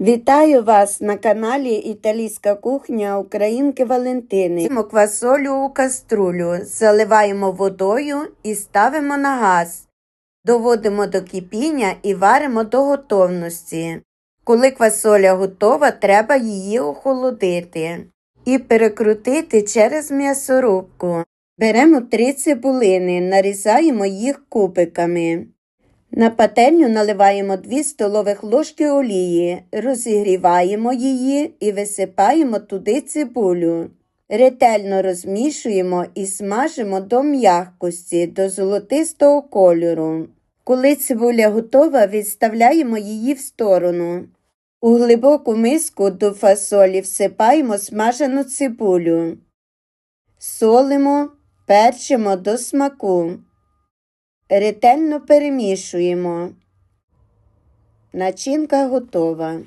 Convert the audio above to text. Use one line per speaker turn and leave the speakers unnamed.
Вітаю вас на каналі Італійська кухня Українки Валентини. Беремо квасолю у каструлю, заливаємо водою і ставимо на газ. Доводимо до кипіння і варимо до готовності. Коли квасоля готова, треба її охолодити і перекрутити через м'ясорубку. Беремо три цибулини, нарізаємо їх кубиками. На пательню наливаємо 2 столових ложки олії, розігріваємо її і висипаємо туди цибулю. Ретельно розмішуємо і смажимо до м'якості, до золотистого кольору. Коли цибуля готова, відставляємо її в сторону. У глибоку миску до фасолі всипаємо смажену цибулю. Солимо, перчимо до смаку. Ретельно перемішуємо. Начинка готова.